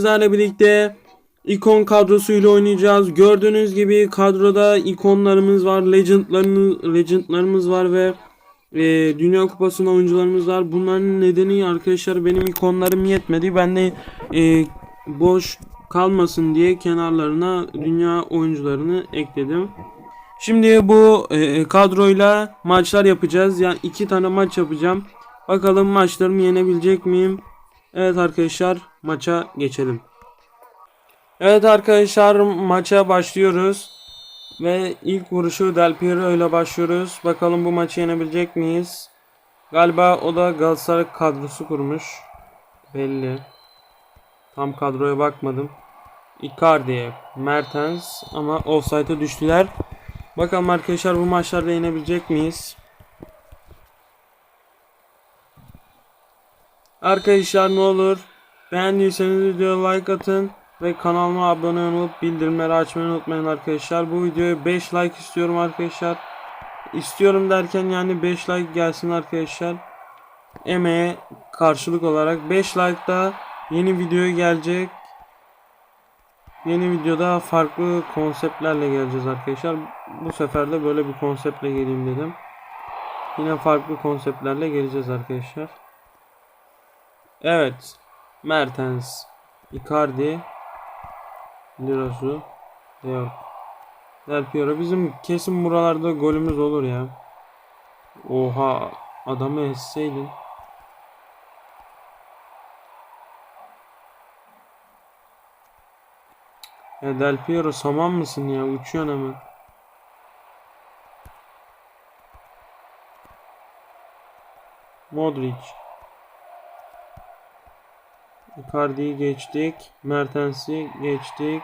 sizlerle birlikte ikon kadrosuyla oynayacağız. Gördüğünüz gibi kadroda ikonlarımız var, legendlarımız, legendlarımız var ve e, Dünya Kupası'nda oyuncularımız var. Bunların nedeni arkadaşlar benim ikonlarım yetmedi. Ben de e, boş kalmasın diye kenarlarına dünya oyuncularını ekledim. Şimdi bu e, kadroyla maçlar yapacağız. Yani iki tane maç yapacağım. Bakalım maçlarımı yenebilecek miyim? Evet arkadaşlar maça geçelim. Evet arkadaşlar maça başlıyoruz. Ve ilk vuruşu Del Piero ile başlıyoruz. Bakalım bu maçı yenebilecek miyiz? Galiba o da Galatasaray kadrosu kurmuş. Belli. Tam kadroya bakmadım. Icardi, Mertens ama offside'a düştüler. Bakalım arkadaşlar bu maçlarda yenebilecek miyiz? Arkadaşlar ne olur beğendiyseniz videoya like atın ve kanalıma abone olup bildirimleri açmayı unutmayın arkadaşlar. Bu videoya 5 like istiyorum arkadaşlar. İstiyorum derken yani 5 like gelsin arkadaşlar. Emeğe karşılık olarak 5 like da yeni video gelecek. Yeni videoda farklı konseptlerle geleceğiz arkadaşlar. Bu sefer de böyle bir konseptle geleyim dedim. Yine farklı konseptlerle geleceğiz arkadaşlar. Evet. Mertens, Icardi, Lirasu, Leo. Del Piero. Bizim kesin buralarda golümüz olur ya. Oha. Adamı esseydin. Ya Del Piero saman mısın ya? Uçuyorsun hemen. Modric. Icardi'yi geçtik. Mertens'i geçtik.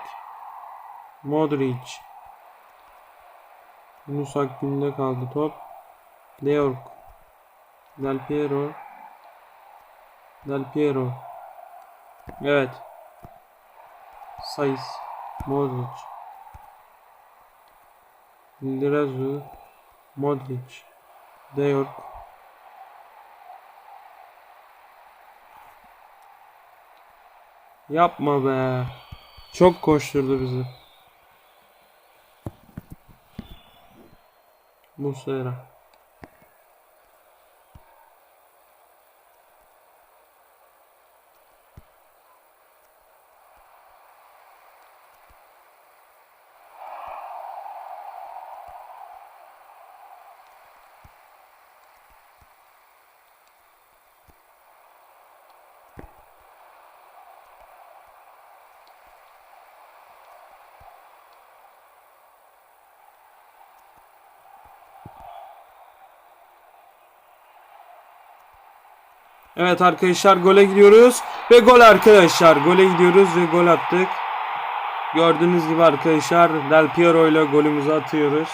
Modric. Yunus Akgün'de kaldı top. Leorg. Del Piero. Del Piero. Evet. Sayıs. Modric. Lirazu. Modric. Deorg. Yapma be. Çok koşturdu bizi. Muslera. Evet arkadaşlar gole gidiyoruz. Ve gol arkadaşlar. Gole gidiyoruz ve gol attık. Gördüğünüz gibi arkadaşlar Del Piero ile golümüzü atıyoruz.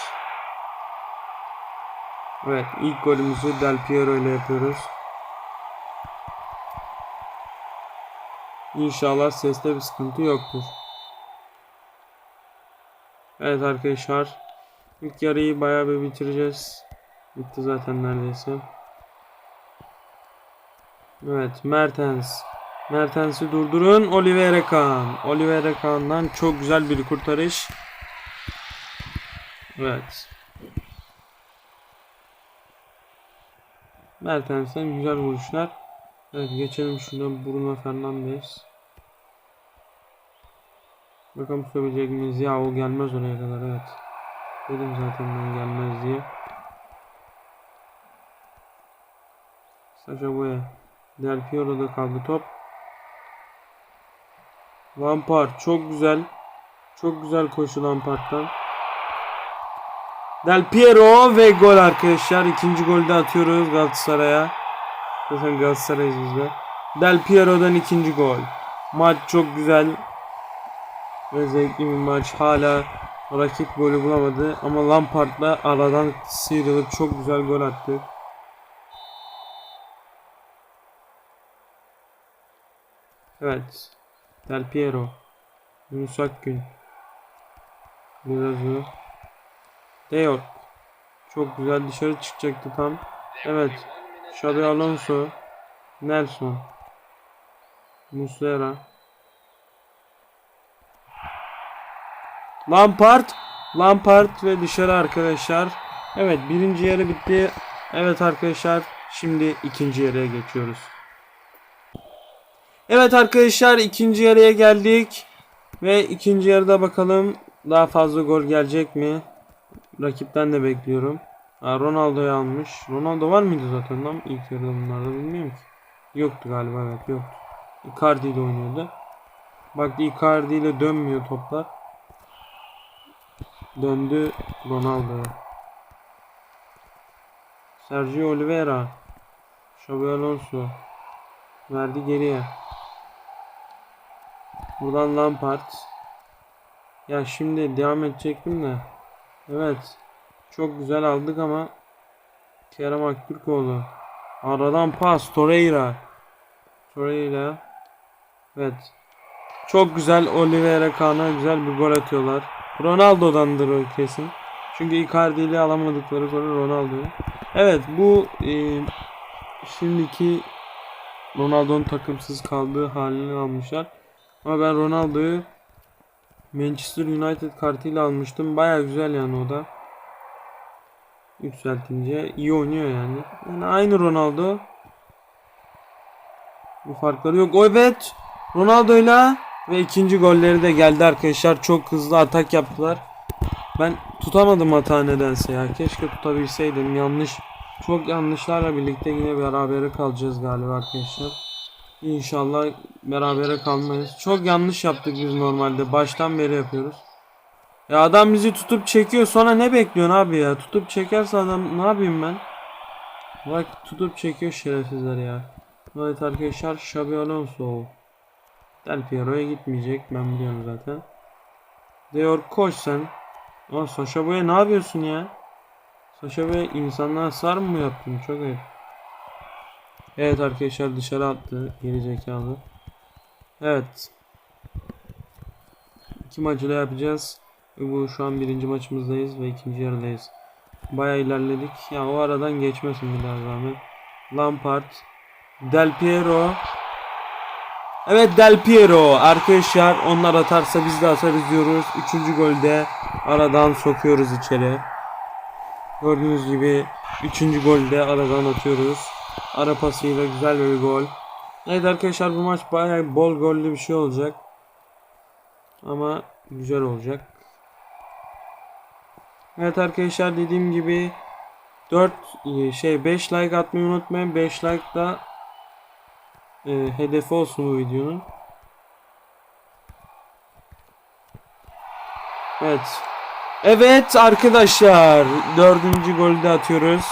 Evet ilk golümüzü Del Piero ile yapıyoruz. İnşallah seste bir sıkıntı yoktur. Evet arkadaşlar. İlk yarıyı bayağı bir bitireceğiz. Bitti zaten neredeyse. Evet Mertens. Mertens'i durdurun. Oliver Kahn. Oliver Kahn'dan çok güzel bir kurtarış. Evet. Mertens'ten güzel vuruşlar. Evet geçelim şuradan Bruno Fernandes. Bakalım tutabilecek miyiz? Ya o gelmez oraya kadar evet. Dedim zaten ben gelmez diye. Sacha Boya. Del Piero'da kaldı top. Lampard çok güzel. Çok güzel koşu Lampard'dan. Del Piero ve gol arkadaşlar. İkinci golde atıyoruz Galatasaray'a. Zaten Galatasaray'ız biz de. Del Piero'dan ikinci gol. Maç çok güzel. Ve zevkli bir maç. Hala rakip golü bulamadı. Ama Lampard'la aradan sıyrılıp çok güzel gol attı. Evet. Del Piero. Yunus Akgün. Lirazı. Deyor. Çok güzel dışarı çıkacaktı tam. Evet. Xabi Alonso. Nelson. Muslera. Lampard. Lampard ve dışarı arkadaşlar. Evet birinci yarı bitti. Evet arkadaşlar şimdi ikinci yarıya geçiyoruz. Evet arkadaşlar ikinci yarıya geldik. Ve ikinci yarıda bakalım daha fazla gol gelecek mi? Rakipten de bekliyorum. Ha, Ronaldo'yu almış. Ronaldo var mıydı zaten lan ilk yarıda bunlarda bilmiyorum ki. Yoktu galiba evet yoktu. Icardi ile oynuyordu. Bak Icardi ile dönmüyor toplar. Döndü Ronaldo'ya. Sergio Oliveira. Xabi Alonso. Verdi geriye. Buradan Lampard. Ya şimdi devam edecektim de. Evet. Çok güzel aldık ama Kerem Aktürkoğlu. Aradan pas Torreira. Torreira. Evet. Çok güzel Oliveira Kaan'a güzel bir gol atıyorlar. Ronaldo'dandır o kesin. Çünkü Icardi ile alamadıkları golü Ronaldo'ya. Evet bu e, şimdiki Ronaldo'nun takımsız kaldığı halini almışlar. Ama ben Ronaldo'yu Manchester United kartıyla almıştım. Baya güzel yani o da. Yükseltince iyi oynuyor yani. Yani aynı Ronaldo. Bu farkları yok. O evet. Ronaldo'yla ve ikinci golleri de geldi arkadaşlar. Çok hızlı atak yaptılar. Ben tutamadım hata nedense ya. Keşke tutabilseydim. Yanlış. Çok yanlışlarla birlikte yine berabere kalacağız galiba arkadaşlar. İnşallah berabere kalmayız. Çok yanlış yaptık biz normalde. Baştan beri yapıyoruz. Ya adam bizi tutup çekiyor. Sonra ne bekliyorsun abi ya? Tutup çekerse adam ne yapayım ben? Bak tutup çekiyor şerefsizler ya. Evet arkadaşlar Xabi Alonso. Del Piero'ya gitmeyecek. Ben biliyorum zaten. Diyor koş sen. Aa Sasha ne yapıyorsun ya? Sasha insanlara sar mı yaptın? Çok ayıp. Evet arkadaşlar dışarı attı. Geri zekalı. Evet. İki maçı da yapacağız. Bu şu an birinci maçımızdayız ve ikinci yarıdayız. Bayağı ilerledik. Ya o aradan geçmesin bir daha zahmet. Lampard. Del Piero. Evet Del Piero. Arkadaşlar onlar atarsa biz de atarız diyoruz. Üçüncü golde aradan sokuyoruz içeri. Gördüğünüz gibi üçüncü golde aradan atıyoruz. Ara pasıyla güzel bir gol. Evet arkadaşlar bu maç bayağı bol gollü bir şey olacak. Ama güzel olacak. Evet arkadaşlar dediğim gibi 4 şey 5 like atmayı unutmayın. 5 like da e, hedefi olsun bu videonun. Evet. Evet arkadaşlar dördüncü golü de atıyoruz.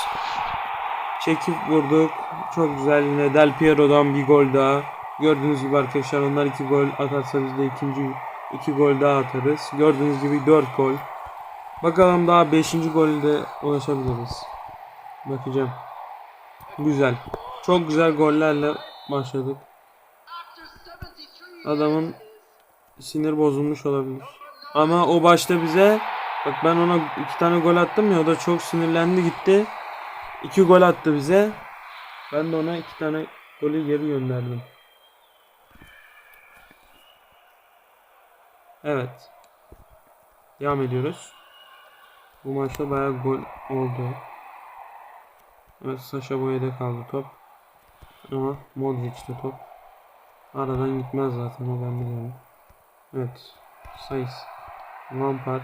Çekip vurduk. Çok güzel yine Del Piero'dan bir gol daha. Gördüğünüz gibi arkadaşlar onlar iki gol atarsa biz de ikinci iki gol daha atarız. Gördüğünüz gibi 4 gol. Bakalım daha 5. golde ulaşabiliriz. Bakacağım. Güzel. Çok güzel gollerle başladık. Adamın sinir bozulmuş olabilir. Ama o başta bize bak ben ona iki tane gol attım ya o da çok sinirlendi gitti. İki gol attı bize. Ben de ona iki tane golü geri gönderdim. Evet. Devam ediyoruz. Bu maçta bayağı gol oldu. Evet Sasha Boya'da kaldı top. Ama Modric'te top. Aradan gitmez zaten o ben biliyorum. Evet. Sayıs. Lampard.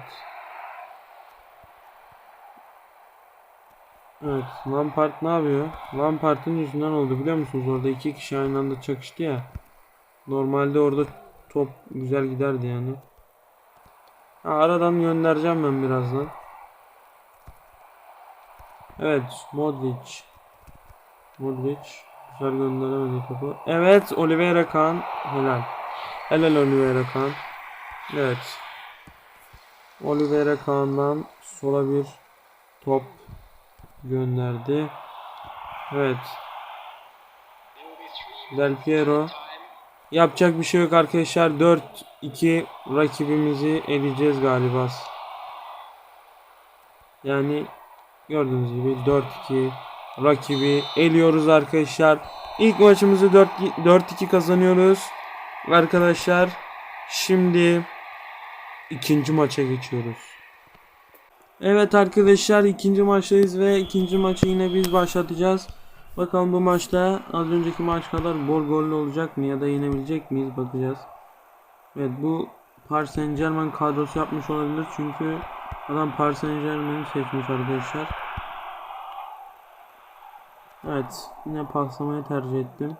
Evet. Lampard ne yapıyor? Lampard'ın yüzünden oldu biliyor musunuz? Orada iki kişi aynı anda çakıştı ya. Normalde orada top güzel giderdi yani. Ha, aradan göndereceğim ben birazdan. Evet Modric. Modric. Güzel gönderemedi topu. Evet Oliveira Kahn. Helal. Helal Oliveira Kahn. Evet. Oliveira Kahn'dan sola bir top gönderdi. Evet. Del Piero. Yapacak bir şey yok arkadaşlar. 4-2 rakibimizi eleyeceğiz galiba. Yani gördüğünüz gibi 4-2 rakibi eliyoruz arkadaşlar. İlk maçımızı 4-2 kazanıyoruz. Arkadaşlar şimdi ikinci maça geçiyoruz. Evet arkadaşlar ikinci maçtayız ve ikinci maçı yine biz başlatacağız. Bakalım bu maçta az önceki maç kadar bol gollü olacak mı ya da yenebilecek miyiz bakacağız. Evet bu Paris Saint Germain kadrosu yapmış olabilir çünkü adam Paris Saint Germain'i seçmiş arkadaşlar. Evet yine paslamayı tercih ettim.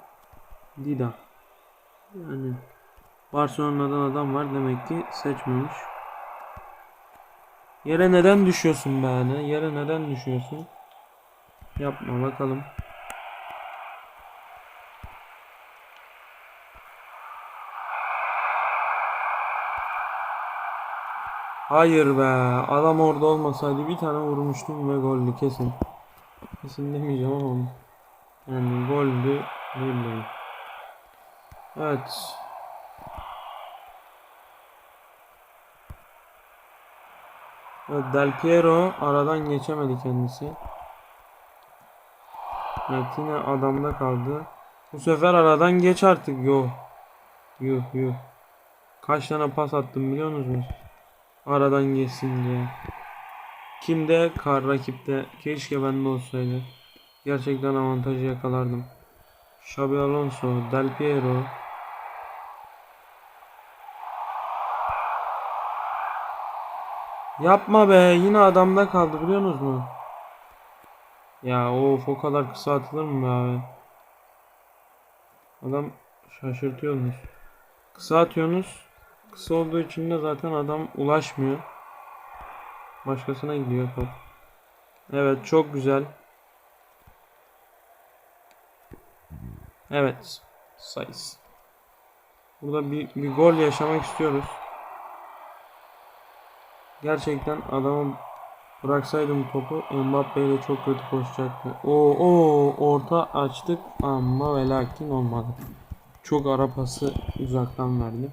Dida. Yani Barcelona'dan adam var demek ki seçmemiş. Yere neden düşüyorsun be anne? Yere neden düşüyorsun? Yapma bakalım. Hayır be. Adam orada olmasaydı bir tane vurmuştum ve goldü kesin. Kesin demeyeceğim ama yani goldü diyebilirim. Evet. Evet, Del Piero aradan geçemedi kendisi. Evet yine adamda kaldı. Bu sefer aradan geç artık yo. Yuh yuh. Kaç tane pas attım biliyor musunuz? Aradan geçsin diye. Kimde? Kar rakipte. Keşke bende olsaydı. Gerçekten avantajı yakalardım. Xabi Alonso, Del Piero. Yapma be yine adamda kaldı biliyor musunuz mu? Ya of o kadar kısa atılır mı be abi? Adam şaşırtıyorsunuz. Kısa atıyorsunuz. Kısa olduğu için de zaten adam ulaşmıyor. Başkasına gidiyor top. Evet çok güzel. Evet. Sayıs. Burada bir, bir gol yaşamak istiyoruz. Gerçekten adamı bıraksaydım topu Mbappe ile çok kötü koşacaktı. O o orta açtık ama ve lakin olmadı. Çok ara pası uzaktan verdi.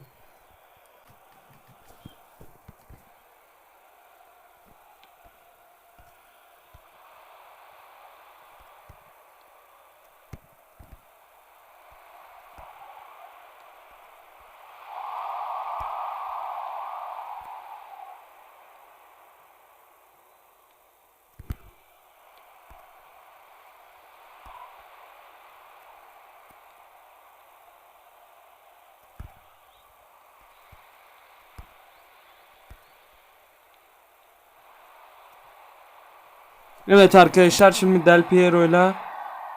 Evet arkadaşlar şimdi Del Piero ile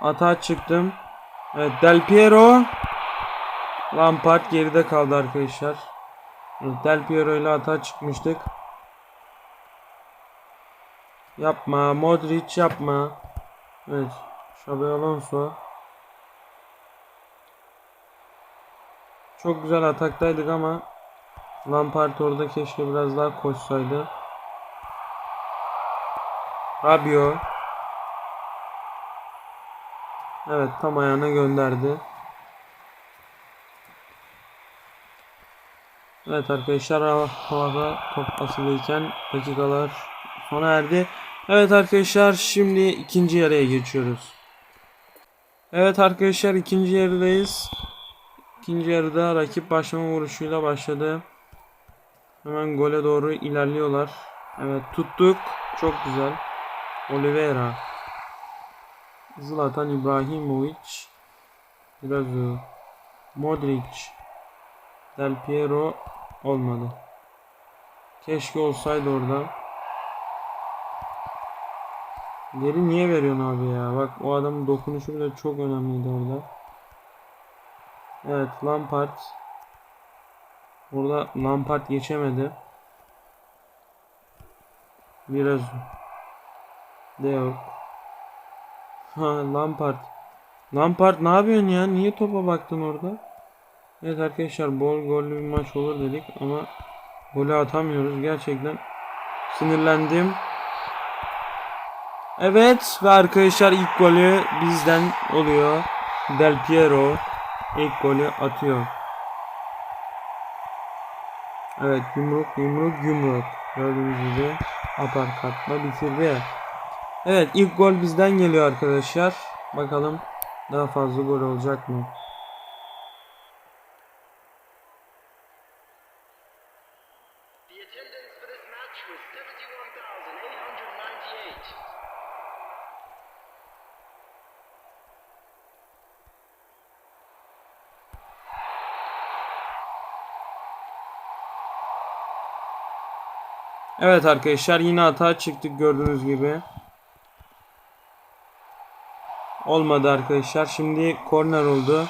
atağa çıktım. Evet Del Piero Lampard geride kaldı arkadaşlar. Del Piero ile atağa çıkmıştık. Yapma Modric yapma. Evet Xabi Alonso. Çok güzel ataktaydık ama Lampard orada keşke biraz daha koşsaydı. Rabio. Evet tam ayağına gönderdi. Evet arkadaşlar hava- havada top asılıyken dakikalar sona erdi. Evet arkadaşlar şimdi ikinci yarıya geçiyoruz. Evet arkadaşlar ikinci yarıdayız. İkinci yarıda rakip başlama vuruşuyla başladı. Hemen gole doğru ilerliyorlar. Evet tuttuk. Çok güzel. Oliveira. Zlatan İbrahimovic. Biraz. Modric. Del Piero olmadı. Keşke olsaydı orada. Geri niye veriyorsun abi ya? Bak o adamın dokunuşu bile çok önemliydi orada. Evet Lampard. Burada Lampard geçemedi. Biraz de. Ha Lampard. Lampard ne yapıyorsun ya? Niye topa baktın orada? Evet arkadaşlar bol gollü bir maç olur dedik ama golü atamıyoruz. Gerçekten sinirlendim. Evet ve arkadaşlar ilk golü bizden oluyor. Del Piero ilk golü atıyor. Evet yumruk yumruk yumruk. Gördüğünüz gibi aparkatla bitirdi. Evet ilk gol bizden geliyor arkadaşlar. Bakalım daha fazla gol olacak mı? The attendance for this match was 71,898. Evet arkadaşlar yine hata çıktık gördüğünüz gibi. Olmadı arkadaşlar. Şimdi korner oldu.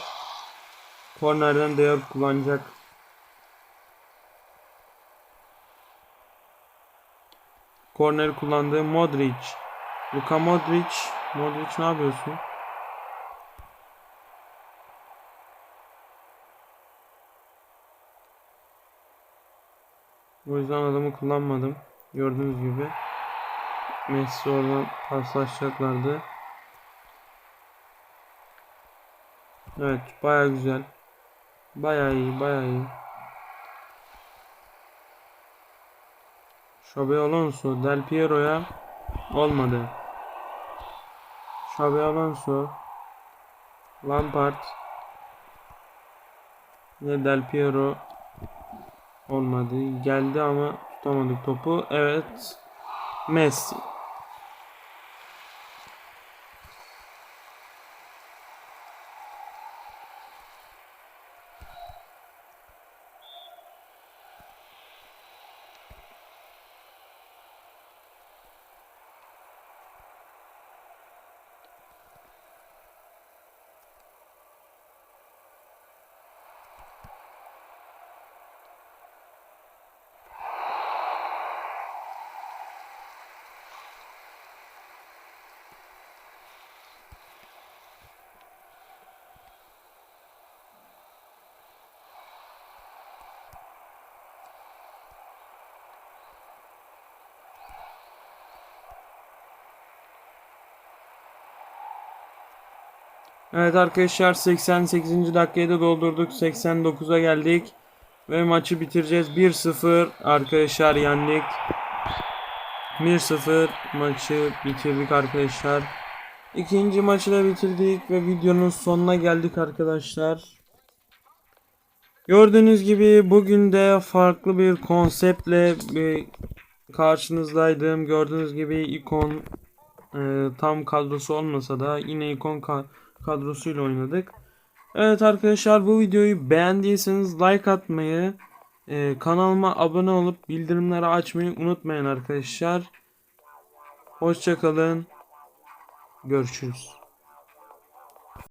Kornerden değer kullanacak. Korneri kullandı Modric. Luka Modric. Modric ne yapıyorsun? O yüzden adamı kullanmadım. Gördüğünüz gibi. Messi oradan paslaşacaklardı. Evet baya güzel. Baya iyi baya iyi. Xabi Alonso Del Piero'ya olmadı. Xabi Alonso Lampard ve Del Piero olmadı. Geldi ama tutamadık topu. Evet. Messi. Evet arkadaşlar 88. dakikayı da doldurduk. 89'a geldik. Ve maçı bitireceğiz. 1-0 arkadaşlar yendik. 1-0 maçı bitirdik arkadaşlar. İkinci maçı da bitirdik ve videonun sonuna geldik arkadaşlar. Gördüğünüz gibi bugün de farklı bir konseptle bir karşınızdaydım. Gördüğünüz gibi ikon e, tam kadrosu olmasa da yine ikon ka- kadrosuyla oynadık. Evet arkadaşlar bu videoyu beğendiyseniz like atmayı, e, kanalıma abone olup bildirimleri açmayı unutmayın arkadaşlar. Hoşçakalın. Görüşürüz.